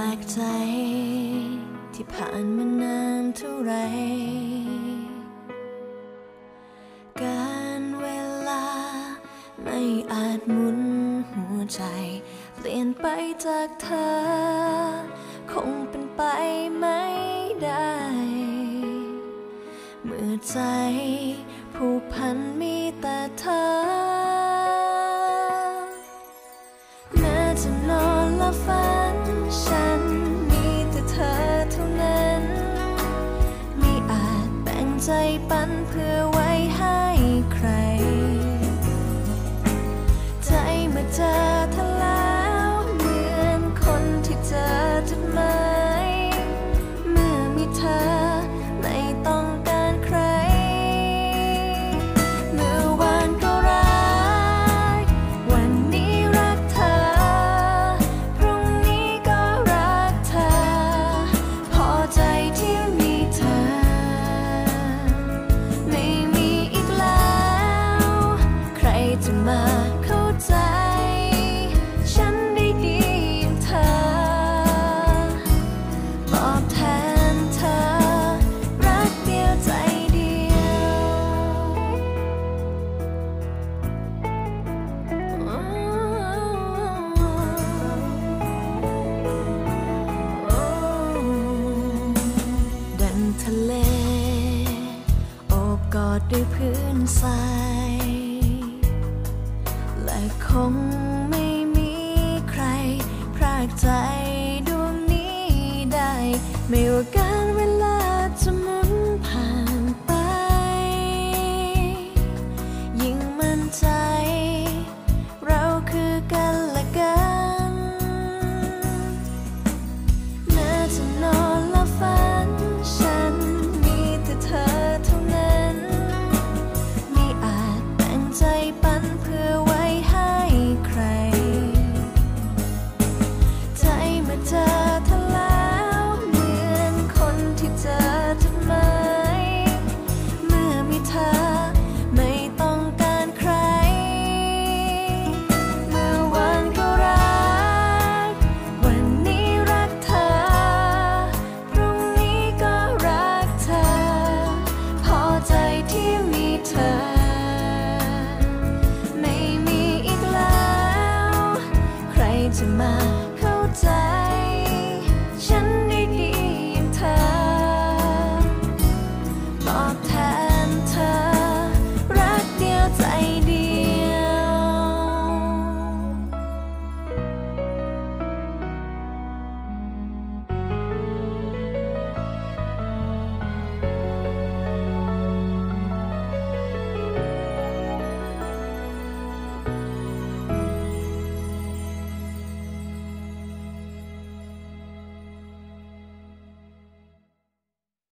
แปลกใจ ที่ผ่านมานานเท่าไร การเวลาไม่อาจหมุนหัวใจ เปลี่ยนไปจากเธอ คงเป็นไปไม่ได้ เมื่อใจผูกพันมีแต่เธอ แม้จะนอนและฝัน ใจปันเพื่อไว้ให้ใคร ใจเมื่อเจอ จะมาเข้าใจ ฉันได้ดีอย่างเธอตอบแทนเธอ รักเดียวใจเดียวดังทะเล โอบกอดด้วยพื้นทราย คงไม่มีใครพรากใจดวงนี้ได้ ไม่ว่า จะมาเข้าใจ